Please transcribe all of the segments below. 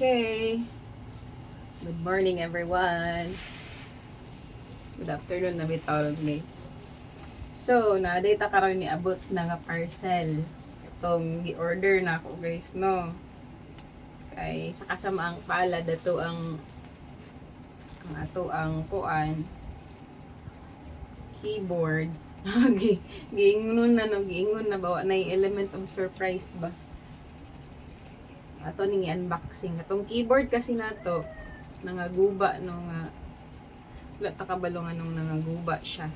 Okay. Good morning, everyone. Good afternoon na bitawag guys. So, na-data karon ni abot na nga parcel. Itong gi-order na ako guys, no. Kay sa kasamaang pala dato ang ang ato ang kuan keyboard. Gi- Giingon na no, giingon na bawa na element of surprise ba. Ato ning unboxing. Atong keyboard kasi nato nangaguba no nga wala ta kabalo nga nung nangaguba siya.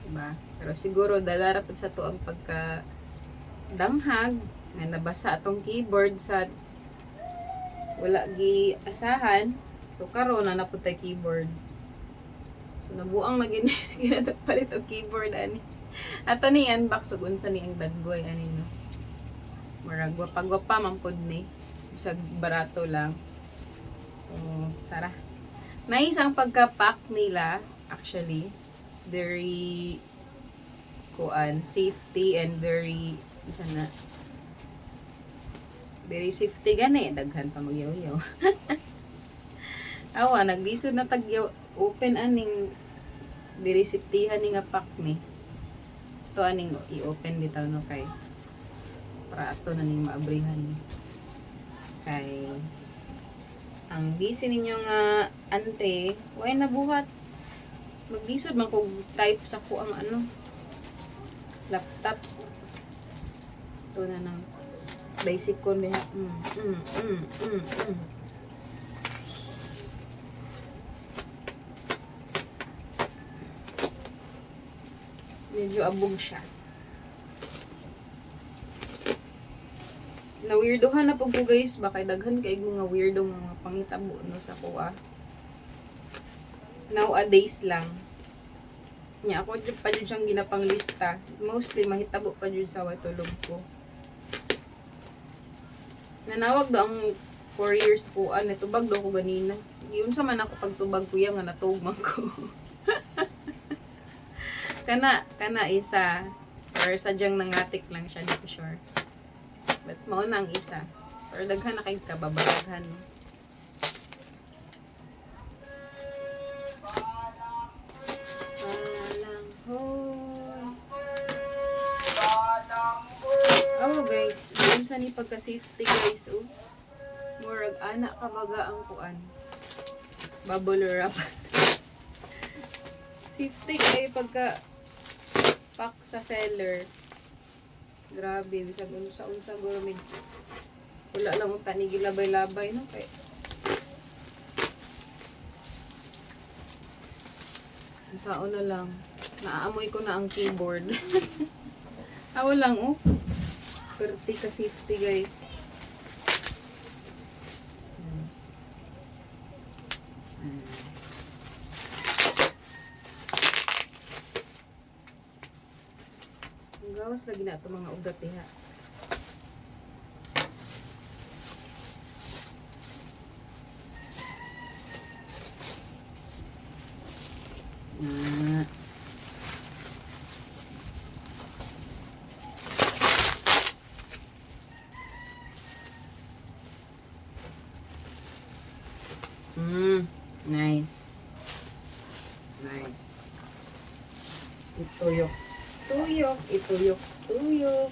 Diba? Pero siguro dalara pud sa to ang pagka damhag nga nabasa atong keyboard sa wala gi asahan. So karon na napud tay keyboard. So nabuang na gini ginatag palit og keyboard ani. Ato ni unbox ug unsa ni ang daggoy ani no. Murag gwapa-gwapa man pod ni. Bisag barato lang. So, tara. Nice ang pagka-pack nila, actually. Very, kuan, safety and very, isa na, very safety gani. Daghan pa magyaw-yaw. Awa, naglisod na tagyaw, open aning, very safetyhan ni nga pack ni. Ito aning i-open bitaw no kay para ato na ning maabrihan. Kay ang busy ninyo nga ante way nabuhat? Maglisod man kog type sa ko ang ano laptop. Ito na ng basic ko biha. Mm, mm, mm, mm, mm. medyo abog siya na weirdohan na po ko guys. Baka daghan kay mga weirdo nga pangitabo no sa kuha nowadays lang. Nya ako jud pa jud siyang ginapang lista mostly mahitabo pa jud sa watulog ko. Nanawag do ang 4 years ko an tubag do ko ganina. Giun sa man ako pagtubag kuya nga natugmang ko. Kana kana isa. Or sadyang nangatik lang siya di ko sure But mao na ang isa. Pero daghan na kay kababalaghan. no? Oh guys, yun sa ni pagka safety guys. Oh. Murag anak kabaga ang kuan. Bubble wrap. safety kay pagka pack sa seller. Grabe, bisag unsa-unsa guro mig wala lang ang tanigi labay-labay no kay Saon na lang. Naaamoy ko na ang keyboard. Awa lang oh. Perti ka safety guys. Ang gawas lagi na ito mga ugat diha. Ah. Mm, nice. Nice. Ituyok. Tuyok, ituyok, tuyok.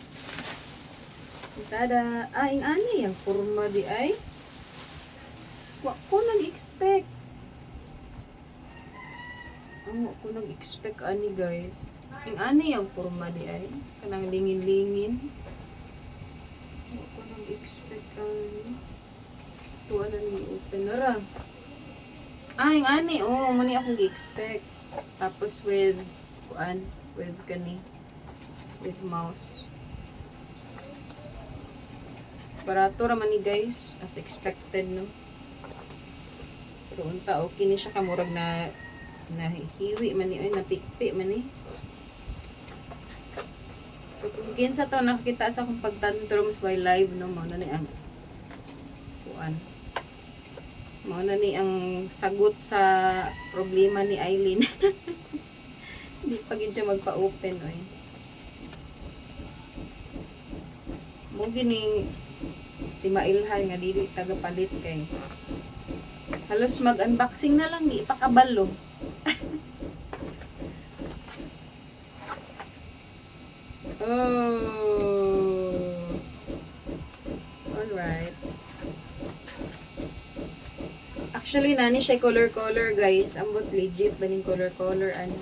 Tada, ah, ing ani ang kurma di ay. Wa ko nag-expect. Ang wa ko nag-expect ani guys. Ing ani ang kurma di ay. Kanang lingin-lingin. Wa ko nag-expect ani. Tuwa na ni open ra. Ah, ing ani, oh, mani akong gi-expect. Tapos with, kuan, with kani with mouse barato raman ni guys as expected no? Pero unta okay ni siya kamurag na nahihiwi man ni ay napikpi man ni. So kung kinsa to nakita sa akong pagtantrums by live no? Mo na ni ang kuan. Mo na ni ang sagot sa problema ni Eileen. Hindi pa gid siya magpa-open oy. Mo gining timailhan nga dili tagapalit kay. Halos mag-unboxing na lang ipakabalo oh. Alright actually nani siya color color guys. Ambot legit ba ning color color ano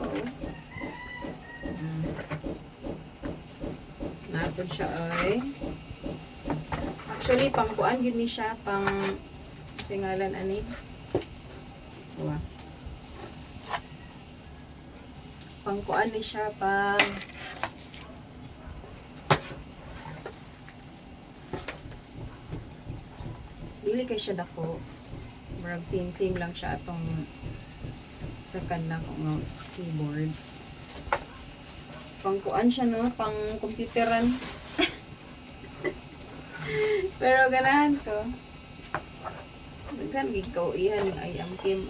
oo. Mm. Napod siya ay. Actually, pang kuan yun ni siya, pang singalan ani. Wa. Pang kuan ni siya, pang Dili kay siya dako. Murag same same lang siya atong sa kanna ko nga keyboard pang kuan siya no, pang computeran. Pero ganahan ko. Daghan gid ko ihan ng ayam kim.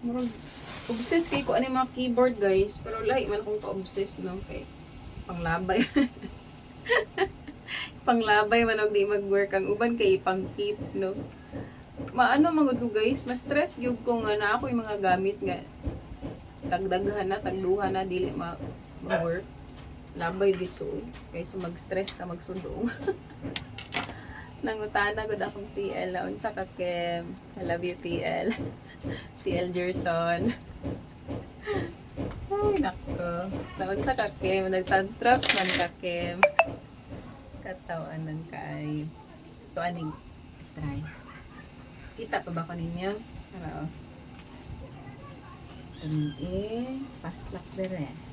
Murag obsessed kay ko ani mga keyboard guys, pero lahi man akong ka-obsessed no kay panglabay. panglabay man og di mag-work ang uban kay pang keep no. Maano mga do guys, mas stress gyud ko nga na ako yung mga gamit nga tagdaghan na, tagduhan na, dili ma mag-work. Labay di so. Kaysa mag-stress ka, magsundong. Nangutana ko akong TL na unsa ka Kim. I love you TL. TL Gerson. Ay, nako. Naunsa ka Kim. Nagtantraps man ka Kim. Katawanan ka ay. Ito aning try. Kita pa ba ko ninyo? Para oh. Kami eh, paslak dere.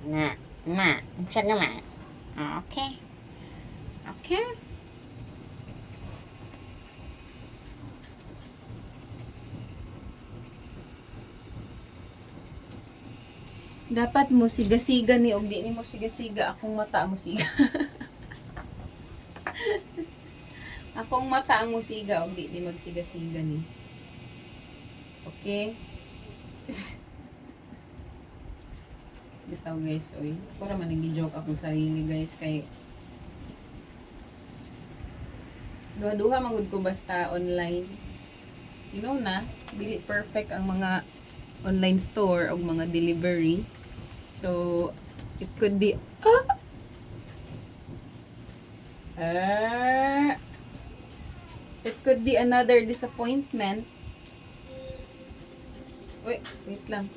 Na, na, unsa naman? Okay. Okay. Dapat mo siga-siga ni og di ni mo siga-siga akong mata mo siga. akong mata ang musiga og di ni magsiga-siga ni. Okay? Bitaw guys, oy. Para man nag-joke akong sarili guys kay Duha-duha magud ko basta online. You know na, dili perfect ang mga online store o mga delivery. So, it could be, ah! Ah! It could be another disappointment. Wait, wait lang.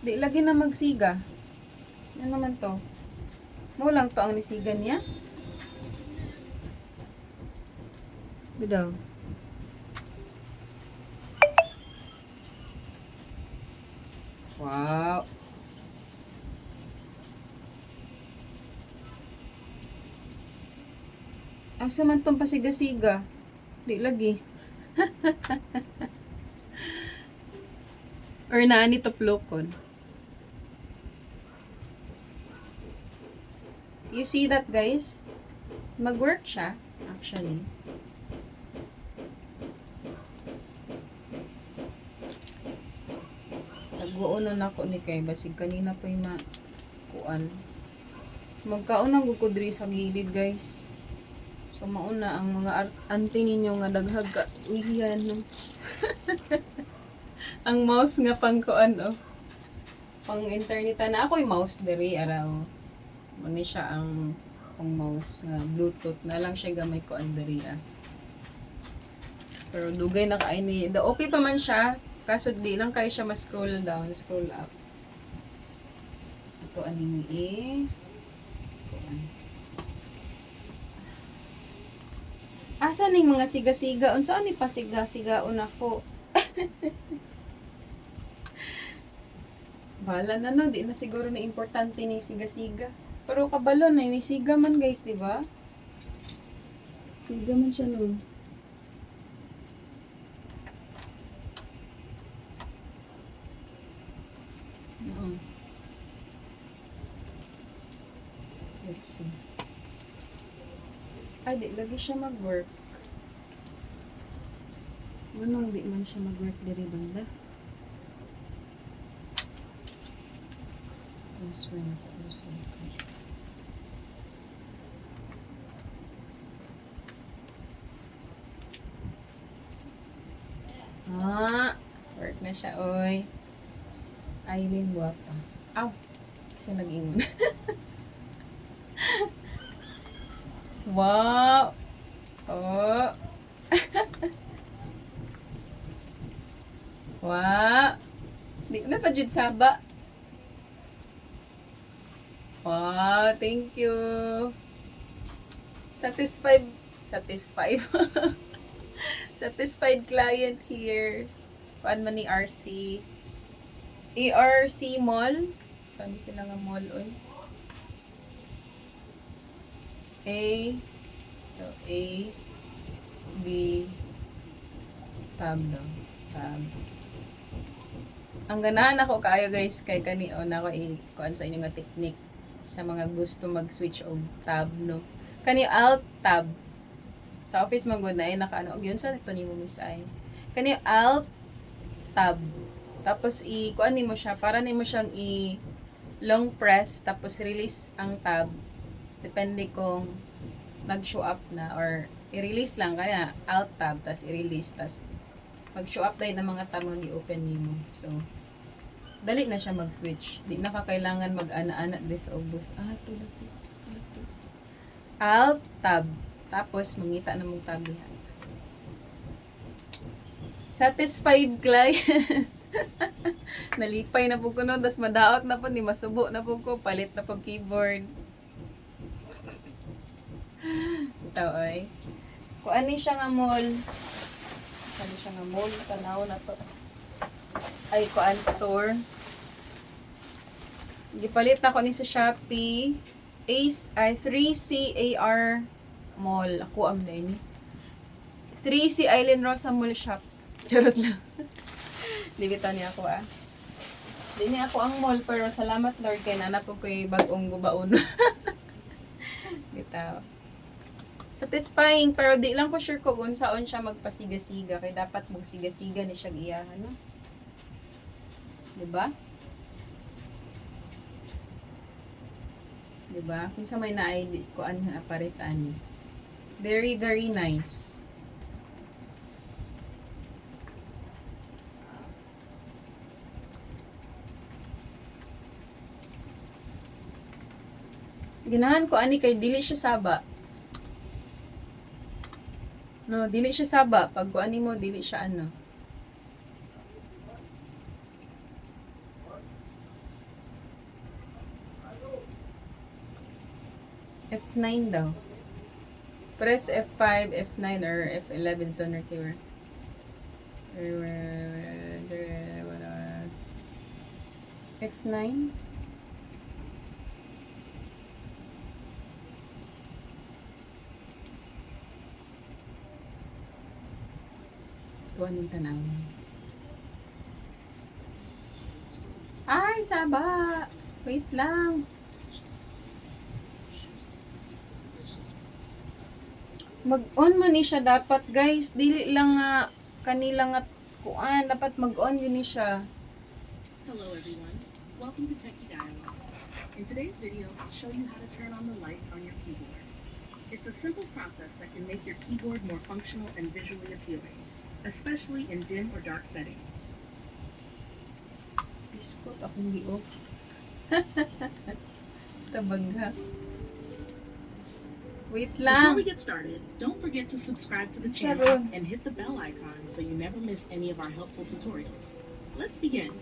Di lagi na magsiga. Ano naman to? Mo lang to ang nisiga niya? Bidaw. Wow. Asa man tong pasiga-siga? Di lagi. Or naani toplokon. You see that guys? Mag-work siya, actually. Tagwoonon ako ni kay basig kanina pa yung kuan. Magkaon ang gukod diri sa gilid guys. So mauna ang mga auntie ninyo nga daghag ka uyan no. ang mouse nga pang kuan oh. Pang internet na ako yung mouse diri araw. Muni siya ang pang mouse nga bluetooth na lang siya gamay ko diri ah. Pero dugay na kaay ni. Da okay pa man siya. Kaso di lang kayo siya ma-scroll down, scroll up. Ito aning. Kuan. Asa ning mga siga-siga? Unsa ani pa siga-sigaon ako? Bala na no, di na siguro na importante ni siga-siga. Pero kabalo na ni siga man guys, di ba? Siga man siya no. Let's see. Ay, di lagi siya mag-work. Anong di man siya mag-work diri banda? Transfer na to sa likod. Ah, work na siya, oy. Aileen Guapa. Aw, kasi nag-ingon. wow! Oh! wow! Di na pa jud saba. Wow, thank you. Satisfied, satisfied. Satisfied client here. Kuan man ni RC. ARC Mall. Saan sila nga mall oy? A to A B tab no. Tab. Ang ganahan ako kaayo guys kay kani o na ko i kuan sa inyo nga technique sa mga gusto mag-switch og tab no. Kani alt tab sa office man gud na ay nakaano og yun sa ito ni mo miss ay. Kani alt tab. Tapos i kuan nimo siya para nimo siyang i long press tapos release ang tab. Depende kung nag-show up na or i-release lang kaya alt tab tas i-release tas mag-show up tayo ng mga tab nga gi-open nimo. So dali na siya mag-switch. Di na ka kailangan mag-ana-ana this August. Ah, to lati. Alt tab. Tapos mangita na mong tab diha. Satisfied client. Nalipay na po ko no, tas madaot na po, ni masubo na po ko, palit na po keyboard. Ito ay. Kung ano siya nga mall, ano siya nga mall, tanaw na to. Ay, kuan store. Gipalit ako ni sa Shopee. Ace, ay 3CAR Mall. Ako am na ini. 3C Island Rosa Mall Shop. Charot lang. Dibita niya ako ah. Di niya ako ang mall pero salamat Lord kay nana po ko'y bagong gubaon. Bitaw. Satisfying pero di lang ko sure ko kung saan siya magpasiga-siga kay dapat magsiga-siga ni siya giyahan no. 'Di ba? 'Di ba? Kinsa may naay di ko an nga pare sa ani. Very very nice. Ganahan ko ani kay dili siya saba. No, dili siya saba. Pag ko ani mo, dili siya ano. F9 daw. Press F5, F9, or F11 to na keyword. F9? Kuha ng tanaw. Ay, saba! Wait lang. Mag-on man ni siya dapat, guys. Dili lang nga kanila nga kuan. Dapat mag-on yun ni siya. Hello everyone, welcome to Techie Dialogue. In today's video, I'll show you how to turn on the lights on your keyboard. It's a simple process that can make your keyboard more functional and visually appealing, especially in dim or dark settings. Biskot akong gi-off. Tabagha. Wait Before lang. we get started, don't forget to subscribe to the channel and hit the bell icon so you never miss any of our helpful tutorials. Let's begin.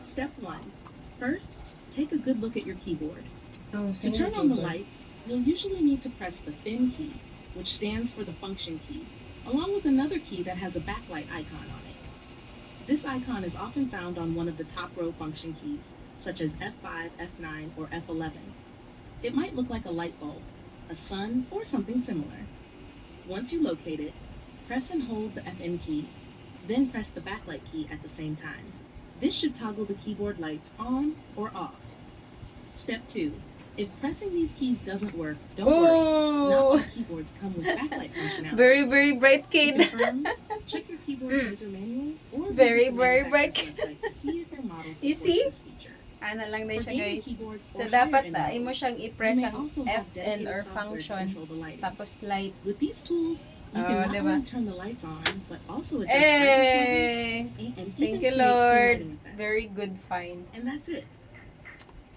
Step 1. First, take a good look at your keyboard. Oh, To turn on the lights, you'll usually need to press the thin key, which stands for the function key, along with another key that has a backlight icon on it. This icon is often found on one of the top row function keys, such as F5, F9, or F11. It might look like a light bulb, a sun, or something similar. Once you locate it, press and hold the FN key, then press the backlight key at the same time. This should toggle the keyboard lights on or off. Step 2. If pressing these keys doesn't work, don't worry. Not all keyboards come with backlight functionality. Very, very bright kid. confirm, check your keyboard's Mm. user manual or Very, very bright. website to see if your model You supports see? this feature. Ano lang din For siya guys. So, dapat na, models, imo siyang you i-press ang also F have and dedicated or function. the. Tapos light. With these tools, you Oh, can not diba? only turn the lights on, but also adjust Hey! and, Thank you, Lord. Very good finds. And that's it.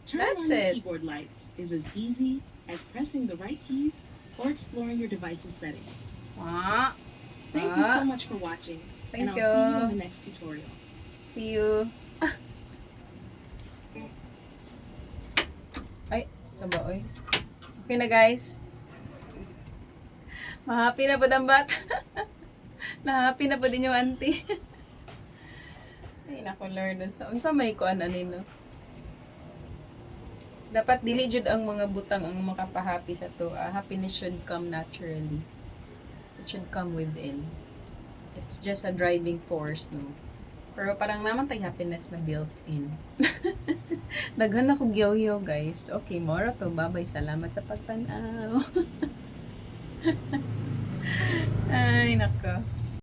Turning That's on it. keyboard lights is as easy as pressing the right keys or exploring your device's settings. Ah, Thank you Ah. so much for watching, thank and I'll see you in you. the next tutorial. See you. Ay, saba oy. Okay na guys. Mahappy na po ang bata. Nahappy na po din yung auntie. Ay, nako Lord. Unsa, unsa may kuan ani no? Dapat dili jud ang mga butang ang makapahappy sa to. Ah, happiness should come naturally. It should come within. It's just a driving force, no? Pero parang naman tay happiness na built in. Daghan ako gyaw guys. Okay, mora to. Bye-bye. Salamat sa pagtanaw. Ay, nako.